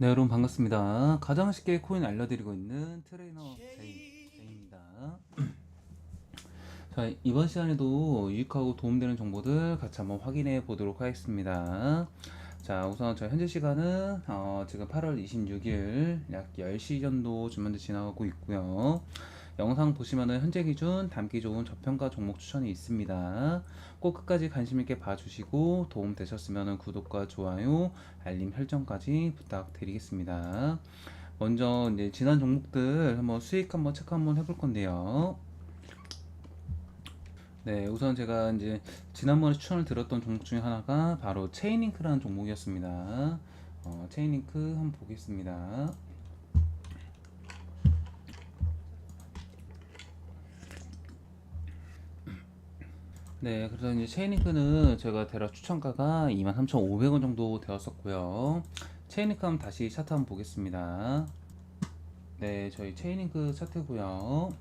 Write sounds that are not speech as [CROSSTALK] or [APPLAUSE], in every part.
네, 여러분 반갑습니다. 가장 쉽게 코인 알려드리고 있는 트레이너 제이, 제이입니다. [CLEARS THROAT] 자, 이번 시간에도 유익하고 도움되는 정보들 같이 한번 확인해 보도록 하겠습니다. 자, 우선 저 현재 시간은 어, 지금 8월 26일 약 10시 정도 좀 현재 지나가고 있고요. 영상 보시면은 현재 기준 담기 좋은 저평가 종목 추천이 있습니다. 꼭 끝까지 관심 있게 봐주시고 도움 되셨으면 구독과 좋아요, 알림 설정까지 부탁드리겠습니다. 먼저 이제 지난 종목들 한번 수익 한번 체크 한번 해볼 건데요. 네, 우선 제가 이제 지난번에 추천을 드렸던 종목 중에 하나가 바로 체인링크라는 종목이었습니다. 어, 체인링크 한번 보겠습니다. 네, 그래서 이제 체인링크는 제가 대략 추천가가 23,500원 정도 되었었고요. 체인링크 한번 다시 차트 한번 보겠습니다. 네, 저희 체인링크 차트고요.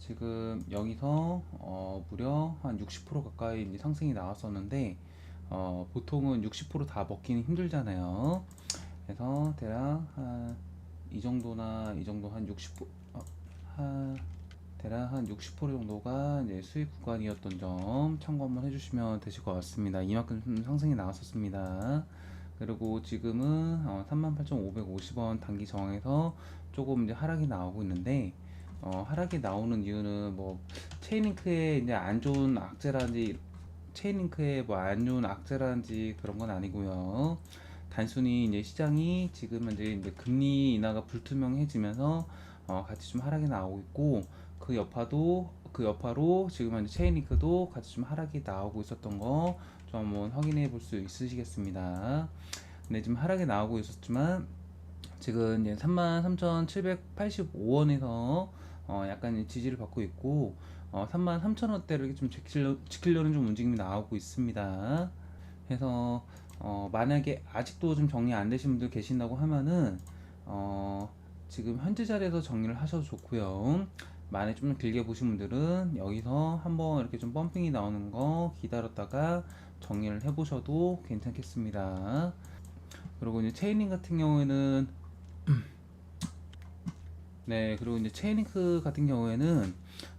지금 여기서 어, 무려 한 60% 가까이 상승이 나왔었는데 어, 보통은 60%다 먹기는 힘들잖아요. 그래서 대략 한 이 정도나 이 정도 한 60%, 어, 한 대략 한 60% 정도가 이제 수익 구간이었던 점 참고 한번 해주시면 되실 것 같습니다. 이만큼 좀 상승이 나왔었습니다. 그리고 지금은 어, 38,550원 단기 저항에서 조금 이제 하락이 나오고 있는데 어, 하락이 나오는 이유는 뭐 체인링크에 이제 안 좋은 악재라든지 체인링크에 뭐안 좋은 악재라든지 그런 건 아니고요. 단순히 이제 시장이 지금 현재 이제 금리 인하가 불투명해지면서 어, 같이 좀 하락이 나오고 있고 그 여파도 그 여파로 지금 현재 체인링크도 같이 좀 하락이 나오고 있었던 거 좀 한번 확인해 볼 수 있으시겠습니다. 네, 지금 하락이 나오고 있었지만 지금 이제 33,785원에서 어 약간 지지를 받고 있고 어 33,000원대를 좀 지키려, 지키려는 좀 움직임이 나오고 있습니다. 그래서 어 만약에 아직도 좀 정리 안 되신 분들 계신다고 하면은 어 지금 현재 자리에서 정리를 하셔도 좋고요. 만약 좀 길게 보신 분들은 여기서 한번 이렇게 좀 펌핑이 나오는 거 기다렸다가 정리를 해보셔도 괜찮겠습니다. 그리고 이제 체인링 같은 경우에는 [CLEARS THROAT] 네 그리고 이제 체인링크 같은 경우에는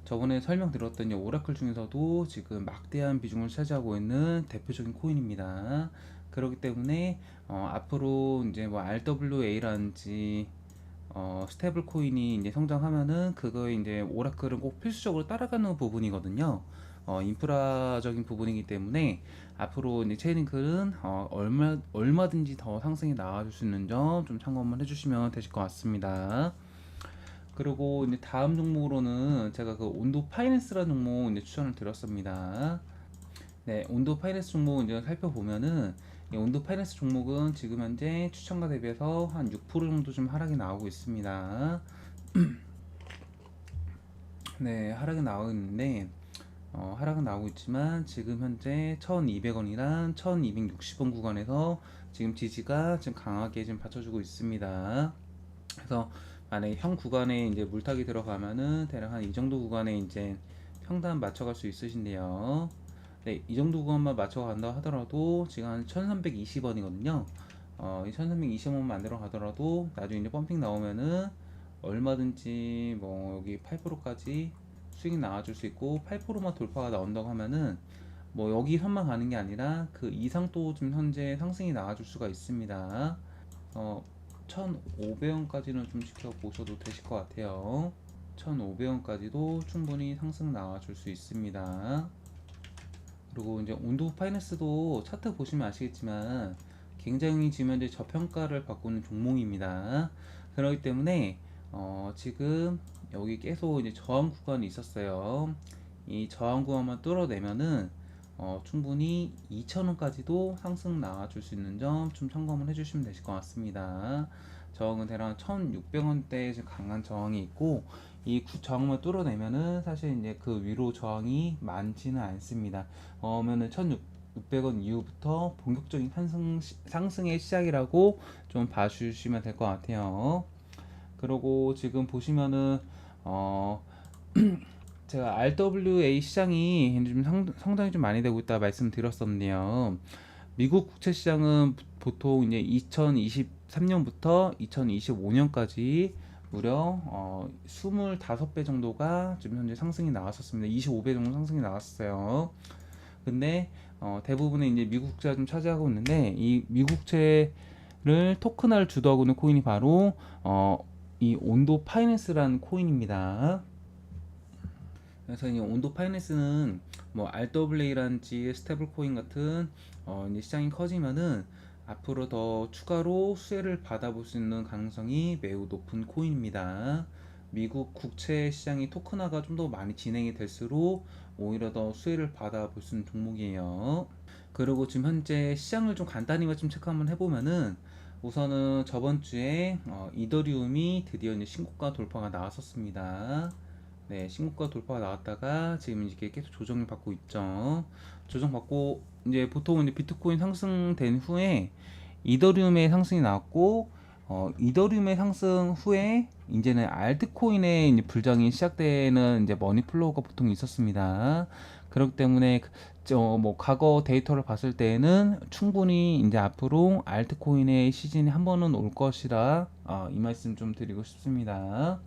저번에 설명드렸던 오라클 중에서도 지금 막대한 비중을 차지하고 있는 대표적인 코인입니다. 그렇기 때문에 어, 앞으로 이제 뭐 RWA라든지 어, 스테이블 코인이 이제 성장하면은 그거에 이제 오라클은 꼭 필수적으로 따라가는 부분이거든요. 어, 인프라적인 부분이기 때문에 앞으로 이제 체인링크는 어, 얼마 얼마든지 더 상승이 나와줄 수 있는 점 좀 참고만 해주시면 되실 것 같습니다. 그리고 이제 다음 종목으로는 제가 그 온도 파이낸스라는 종목 이제 추천을 드렸습니다. 네, 온도 파이낸스 종목 이제 살펴보면은 이 온도 파이낸스 종목은 지금 현재 추천가 대비해서 한 6% 정도 좀 하락이 나오고 있습니다. [CLEARS THROAT] 네, 하락이 나오고 있는데 어, 하락은 나오고 있지만 지금 현재 1,200원이랑 1,260원 구간에서 지금 지지가 지금 강하게 지금 받쳐주고 있습니다. 그래서 만약에 형 구간에 이제 물타기 들어가면은 대략 한 이 정도 구간에 이제 평단 맞춰갈 수 있으신데요. 네, 이 정도 구간만 맞춰간다 하더라도 지금 한 1320원이거든요. 어, 이 1320원 만들어 가더라도 나중에 이제 펌핑 나오면은 얼마든지 뭐 여기 8%까지 수익이 나와줄 수 있고 8%만 돌파가 나온다고 하면은 뭐 여기 선만 가는 게 아니라 그 이상 또좀 현재 상승이 나와줄 수가 있습니다. 어, 1,500원까지는 좀 지켜보셔도 되실 것 같아요. 1,500원까지도 충분히 상승 나와줄 수 있습니다. 그리고 이제 온도 파이낸스도 차트 보시면 아시겠지만 굉장히 지금 현재 저평가를 받고 있는 종목입니다. 그렇기 때문에 어, 지금 여기 계속 이제 저항 구간이 있었어요. 이 저항 구간만 뚫어내면은 어, 충분히 2,000원까지도 상승 나와줄 수 있는 점좀 참고만 해주시면 되실 것 같습니다. 저항은 대략 1,600원대 지금 강한 저항이 있고 이 구- 저항만 뚫어내면은 사실 이제 그 위로 저항이 많지는 않습니다. 어면은 1,600원 이후부터 본격적인 상승 시- 상승의 시작이라고 좀 봐주시면 될 것 같아요. 그리고 지금 보시면은 어 [CLEARS THROAT] 제가 RWA 시장이 좀 상, 성장이 좀 많이 되고 있다 말씀드렸었네요. 미국 국채 시장은 보통 이제 2020 2023년부터 2025년까지 무려 어, 25배 정도가 지금 현재 상승이 나왔었습니다. 25배 정도 상승이 나왔어요. 근데 어, 대부분의 이제 미국채가 좀 차지하고 있는데 이 미국채를 토큰화를 주도하고 있는 코인이 바로 어, 이 온도 파이낸스라는 코인입니다. 그래서 이 온도 파이낸스는 뭐 RWA라든지 스테블 코인 같은 어, 시장이 커지면은 앞으로 더 추가로 수혜를 받아볼 수 있는 가능성이 매우 높은 코인입니다. 미국 국채 시장이 토큰화가 좀 더 많이 진행이 될수록 오히려 더 수혜를 받아볼 수 있는 종목이에요. 그리고 지금 현재 시장을 좀 간단히만 좀 체크 한번 해보면은 우선은 저번 주에 어, 이더리움이 드디어 이제 신고가 돌파가 나왔었습니다. 네, 신고가 돌파가 나왔다가 지금 이제 계속 조정을 받고 있죠. 조정 받고 이제 보통은 이제 비트코인 상승된 후에 이더리움의 상승이 나왔고 어, 이더리움의 상승 후에 이제는 알트코인의 이제 불장이 시작되는 이제 머니플로우가 보통 있었습니다. 그렇기 때문에 저뭐 과거 데이터를 봤을 때에는 충분히 이제 앞으로 알트코인의 시즌이 한 번은 올 것이라 어, 이 말씀 좀 드리고 싶습니다.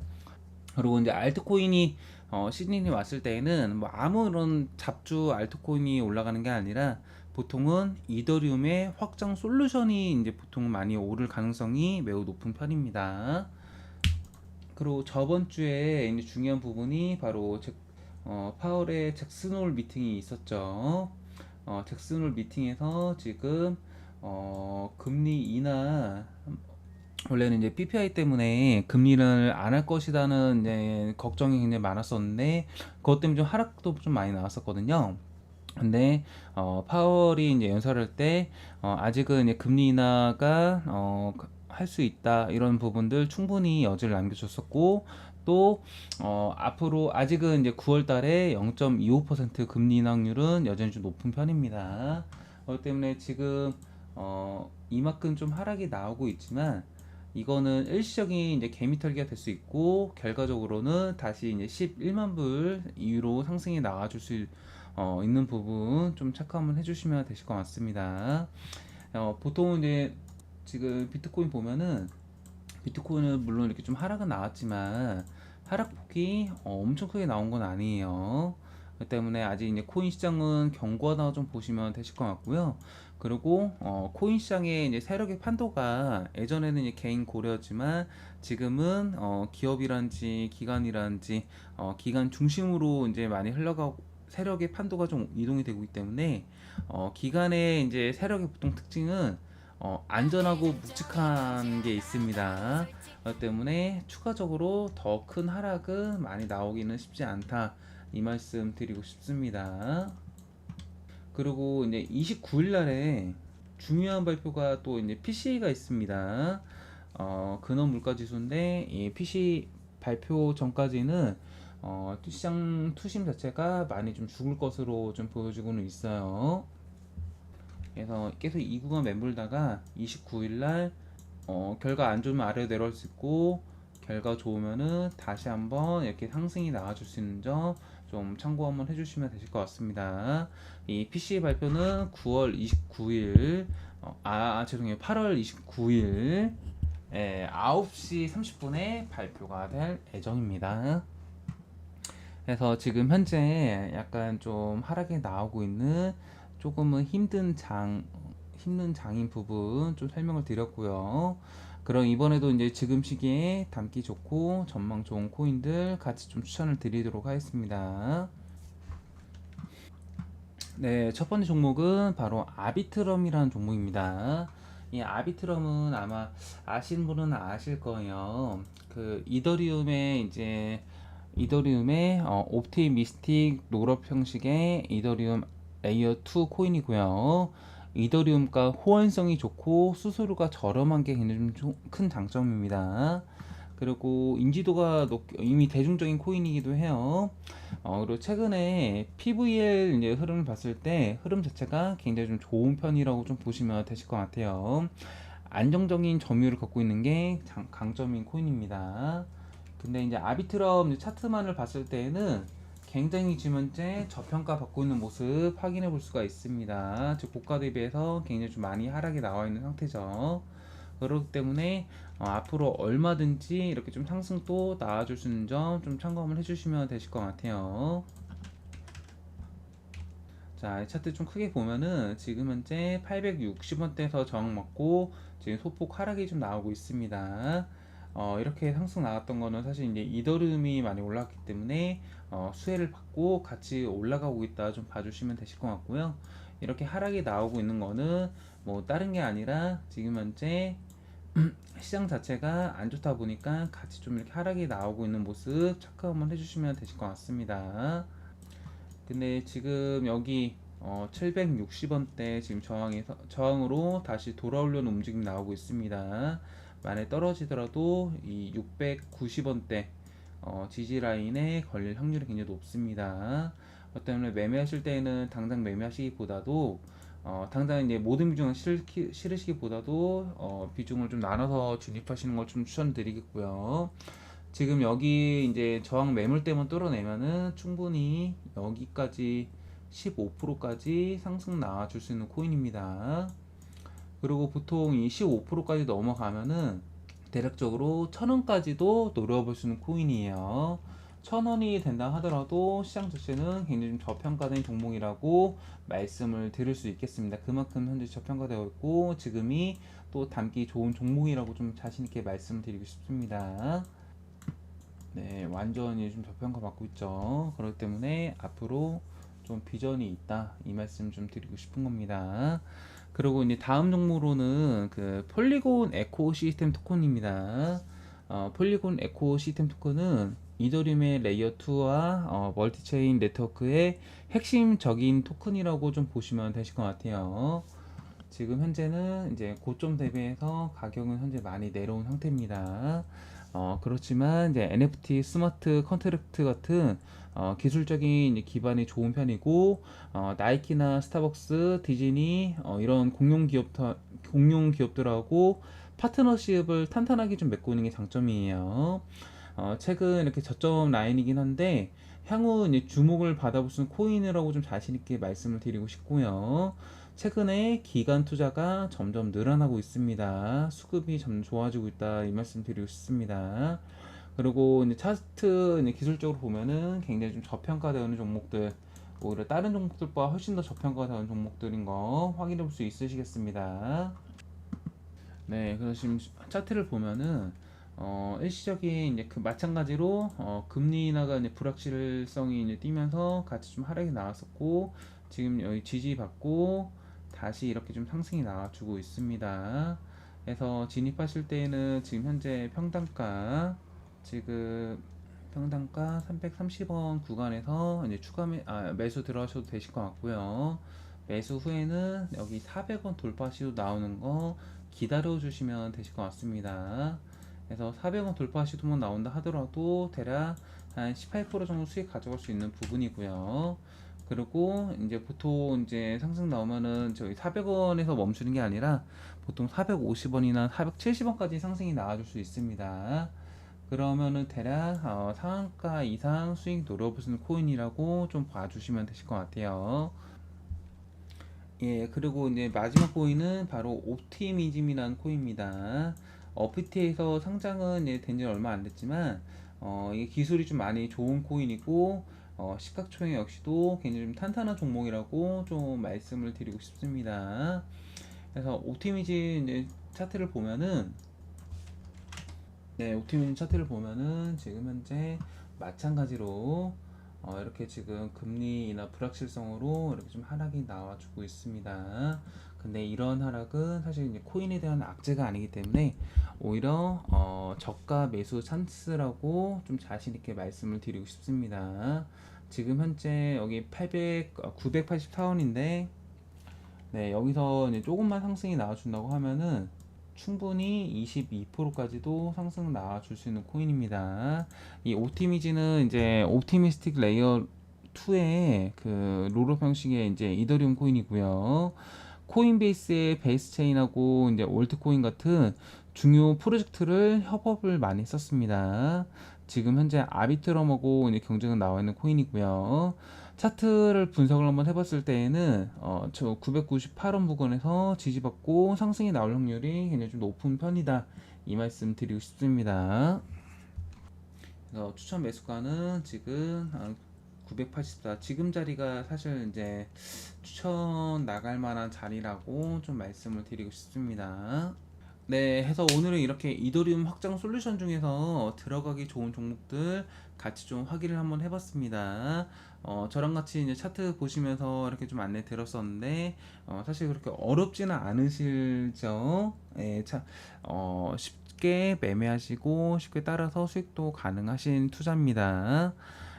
그리고 이제 알트코인이 어, 시즌이 왔을 때에는 뭐 아무런 잡주 알트코인이 올라가는 게 아니라 보통은 이더리움의 확장 솔루션이 이제 보통 많이 오를 가능성이 매우 높은 편입니다. 그리고 저번 주에 이제 중요한 부분이 바로 잭, 어, 파월의 잭슨홀 미팅이 있었죠. 어, 잭슨홀 미팅에서 지금 어, 금리 인하 원래는 이제 PPI 때문에 금리를 안 할 것이라는 이제 걱정이 굉장히 많았었는데 그것 때문에 좀 하락도 좀 많이 나왔었거든요. 근데 어, 파월이 이제 연설할 때 어, 아직은 이제 금리 인하가 어, 할 수 있다 이런 부분들 충분히 여지를 남겨줬었고 또 어, 앞으로 아직은 이제 9월달에 0.25% 금리 인하율은 여전히 좀 높은 편입니다. 그렇기 때문에 지금 어, 이만큼 좀 하락이 나오고 있지만 이거는 일시적인 이제 개미 털기가 될 수 있고 결과적으로는 다시 이제 11만 불 이후로 상승이 나와줄 수 어, 있는 부분 좀 체크 한번 해주시면 되실 것 같습니다. 어, 보통 이제 지금 비트코인 보면은 비트코인은 물론 이렇게 좀 하락은 나왔지만 하락폭이 어, 엄청 크게 나온 건 아니에요. 그 때문에 아직 이제 코인 시장은 경고하다 좀 보시면 되실 것 같고요. 그리고 어, 코인 시장의 이제 세력의 판도가 예전에는 개인 고려지만 지금은 어, 기업이란지 기관이란지 어, 기관 중심으로 이제 많이 흘러가고 세력의 판도가 좀 이동이 되고 있기 때문에 어, 기간의 이제 세력의 보통 특징은 어, 안전하고 묵직한 게 있습니다. 그렇기 때문에 추가적으로 더 큰 하락은 많이 나오기는 쉽지 않다. 이 말씀 드리고 싶습니다. 그리고 이제 29일 날에 중요한 발표가 또 이제 PC가 있습니다. 어, 근원 물가 지수인데 이 PC 발표 전까지는 어, 시장 투심 자체가 많이 좀 죽을 것으로 좀 보여지고는 있어요. 그래서 계속 이 구간 맴돌다가 29일 날 어, 결과 안 좋으면 아래로 내려올 수 있고 결과 좋으면은 다시 한번 이렇게 상승이 나와줄 수 있는 점 좀 참고 한번 해주시면 되실 것 같습니다. 이 PC 발표는 9월 29일 어, 아, 아 죄송해요 8월 29일 예, 9시 30분에 발표가 될 예정입니다. 그래서 지금 현재 약간 좀 하락이 나오고 있는 조금은 힘든 장 힘든 장인 부분 좀 설명을 드렸고요. 그럼 이번에도 이제 지금 시기에 담기 좋고 전망 좋은 코인들 같이 좀 추천을 드리도록 하겠습니다. 네, 첫 번째 종목은 바로 아비트럼이라는 종목입니다. 이 아비트럼은 아마 아시는 분은 아실 거예요. 그 이더리움의 이제 이더리움의 어, 옵티미스틱 롤업 형식의 이더리움 레이어 2 코인이고요. 이더리움과 호환성이 좋고 수수료가 저렴한 게 굉장히 큰 장점입니다. 그리고 인지도가 높, 이미 대중적인 코인이기도 해요. 어, 그리고 최근에 PVL 이제 흐름을 봤을 때 흐름 자체가 굉장히 좀 좋은 편이라고 좀 보시면 되실 것 같아요. 안정적인 점유율을 갖고 있는 게 장, 강점인 코인입니다. 근데 이제 아비트럼 차트만을 봤을 때에는 굉장히 지금 현재 저평가 받고 있는 모습 확인해 볼 수가 있습니다. 즉 고가 대비해서 굉장히 좀 많이 하락이 나와 있는 상태죠. 그렇기 때문에 어, 앞으로 얼마든지 이렇게 좀 상승도 나와줄 수 있는 점 좀 참고를 해주시면 되실 것 같아요. 자, 이 차트 좀 크게 보면은 지금 현재 860원대에서 저항 먹고 지금 소폭 하락이 좀 나오고 있습니다. 어, 이렇게 상승 나왔던 거는 사실 이제 이더리움이 많이 올랐기 때문에 어, 수혜를 받고 같이 올라가고 있다 좀 봐주시면 되실 것 같고요. 이렇게 하락이 나오고 있는 거는 뭐 다른 게 아니라 지금 현재 [CLEARS THROAT] 시장 자체가 안 좋다 보니까 같이 좀 이렇게 하락이 나오고 있는 모습 체크 한번 해주시면 되실 것 같습니다. 근데 지금 여기 어, 760원대 지금 저항에서 저항으로 다시 돌아오려는 움직임 나오고 있습니다. 만에 떨어지더라도 이 690원대 어, 지지 라인에 걸릴 확률이 굉장히 높습니다. 그 때문에 매매하실 때는 당장 매매하시기보다도 어, 당장 이제 모든 비중을 실기, 실으시기보다도 어, 비중을 좀 나눠서 진입하시는 걸 좀 추천드리겠고요. 지금 여기 이제 저항 매물대만 뚫어내면은 충분히 여기까지 15%까지 상승 나와줄 수 있는 코인입니다. 그리고 보통 이 15%까지 넘어가면은 대략적으로 1000원까지도 노려볼 수 있는 코인이에요. 1000원이 된다 하더라도 시장 자체는 굉장히 좀 저평가된 종목이라고 말씀을 드릴 수 있겠습니다. 그만큼 현재 저평가되어 있고 지금이 또 담기 좋은 종목이라고 좀 자신 있게 말씀을 드리고 싶습니다. 네, 완전히 좀 저평가 받고 있죠. 그렇기 때문에 앞으로 좀 비전이 있다 이 말씀 좀 드리고 싶은 겁니다. 그리고 이제 다음 종목으로는 그 폴리곤 에코 시스템 토큰입니다. 어, 폴리곤 에코 시스템 토큰은 이더리움의 레이어 2와 어, 멀티체인 네트워크의 핵심적인 토큰이라고 좀 보시면 되실 것 같아요. 지금 현재는 이제 고점 대비해서 가격은 현재 많이 내려온 상태입니다. 어, 그렇지만 이제 NFT 스마트 컨트랙트 같은 어, 기술적인 기반이 좋은 편이고 어, 나이키나 스타벅스, 디즈니 어, 이런 공룡 기업 공룡 기업들하고 파트너십을 탄탄하게 좀 맺고 있는 게 장점이에요. 어, 최근 이렇게 저점 라인이긴 한데 향후 주목을 받아볼 수 있는 코인이라고 좀 자신 있게 말씀을 드리고 싶고요. 최근에 기간 투자가 점점 늘어나고 있습니다. 수급이 점점 좋아지고 있다 이 말씀 드리고 싶습니다. 그리고 이제 차트 이제 기술적으로 보면은 굉장히 좀 저평가되는 종목들 오히려 다른 종목들보다 훨씬 더 저평가되는 종목들인 거 확인해 볼 수 있으시겠습니다. 네, 그래서 지금 차트를 보면은 어, 일시적인 이제 그 마찬가지로 어, 금리 인하가 이제 불확실성이 이제 뛰면서 같이 좀 하락이 나왔었고 지금 여기 지지받고 다시 이렇게 좀 상승이 나와주고 있습니다. 그래서 진입하실 때는 지금 현재 평단가 지금 평단가 330원 구간에서 이제 추가 매, 아, 매수 들어가셔도 되실 것 같고요. 매수 후에는 여기 400원 돌파 시도 나오는 거 기다려 주시면 되실 것 같습니다. 그래서 400원 돌파 시도만 나온다 하더라도 대략 한 18% 정도 수익 가져갈 수 있는 부분이고요. 그리고 이제 보통 이제 상승 나오면은 저희 400원에서 멈추는 게 아니라 보통 450원이나 470원까지 상승이 나와줄 수 있습니다. 그러면은 대략 어, 상한가 이상 수익 있는 코인이라고 좀 봐주시면 되실 것 같아요. 예, 그리고 이제 마지막 코인은 바로 옵티미즘이라는 코인입니다. 어프티에서 상장은 된지 얼마 안 됐지만 어, 이게 기술이 좀 많이 좋은 코인이고 어, 시각총액 역시도 굉장히 좀 탄탄한 종목이라고 좀 말씀을 드리고 싶습니다. 그래서 옵티미즘 이제 차트를 보면은 네, 옵티미즘 차트를 보면은 지금 현재 마찬가지로 어, 이렇게 지금 금리나 불확실성으로 이렇게 좀 하락이 나와주고 있습니다. 근데 이런 하락은 사실 이제 코인에 대한 악재가 아니기 때문에 오히려 어, 저가 매수 찬스라고 좀 자신 있게 말씀을 드리고 싶습니다. 지금 현재 여기 800 984원인데 네, 여기서 이제 조금만 상승이 나와준다고 하면은 충분히 22%까지도 상승 나와줄 수 있는 코인입니다. 이 옵티미지는 이제 옵티미스틱 레이어 2의 그 롤업 형식의 이제 이더리움 코인이고요. 코인베이스의 베이스 체인하고 이제 올트코인 같은 중요 프로젝트를 협업을 많이 썼습니다. 지금 현재 아비트럼하고 이제 경쟁은 나와 있는 코인이고요. 차트를 분석을 한번 해봤을 때에는 어, 저 998원 부근에서 지지받고 상승이 나올 확률이 굉장히 좀 높은 편이다. 이 말씀 드리고 싶습니다. 그래서 추천 매수가는 지금 한 984. 지금 자리가 사실 이제 추천 나갈 만한 자리라고 좀 말씀을 드리고 싶습니다. 네, 해서 오늘은 이렇게 이더리움 확장 솔루션 중에서 들어가기 좋은 종목들 같이 좀 확인을 한번 해봤습니다. 어, 저랑 같이 이제 차트 보시면서 이렇게 좀 안내 드렸었는데, 어, 사실 그렇게 어렵지는 않으실죠? 예, 차, 어, 쉽게 매매하시고 쉽게 따라서 수익도 가능하신 투자입니다.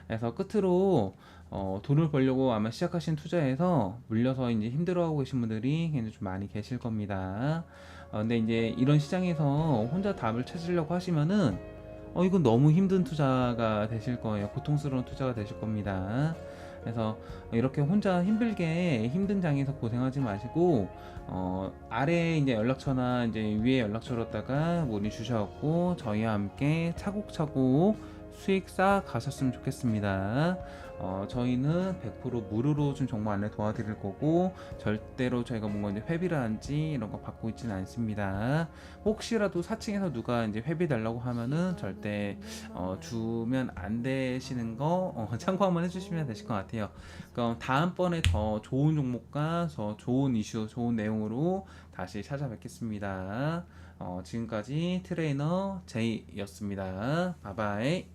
그래서 끝으로 어, 돈을 벌려고 아마 시작하신 투자에서 물려서 이제 힘들어하고 계신 분들이 굉장히 좀 많이 계실 겁니다. 어, 근데 이제 이런 시장에서 혼자 답을 찾으려고 하시면은 어, 이건 너무 힘든 투자가 되실 거예요. 고통스러운 투자가 되실 겁니다. 그래서 이렇게 혼자 힘들게 힘든 장에서 고생하지 마시고 어, 아래 이제 연락처나 이제 위에 연락처로다가 문의 주셔갖고 저희와 함께 차곡차곡 수익 쌓아 가셨으면 좋겠습니다. 어, 저희는 100% 무료로 좀 정보 안내 도와드릴 거고 절대로 저희가 뭔가 이제 회비라든지 이런 거 받고 있지는 않습니다. 혹시라도 4층에서 누가 이제 회비 달라고 하면은 절대 어, 주면 안 되시는 거 어, [LAUGHS] 참고 한번 해주시면 되실 것 같아요. 그럼 다음번에 더 좋은 종목과 더 좋은 이슈, 좋은 내용으로 다시 찾아뵙겠습니다. 어, 지금까지 트레이너 제이였습니다. 바이바이.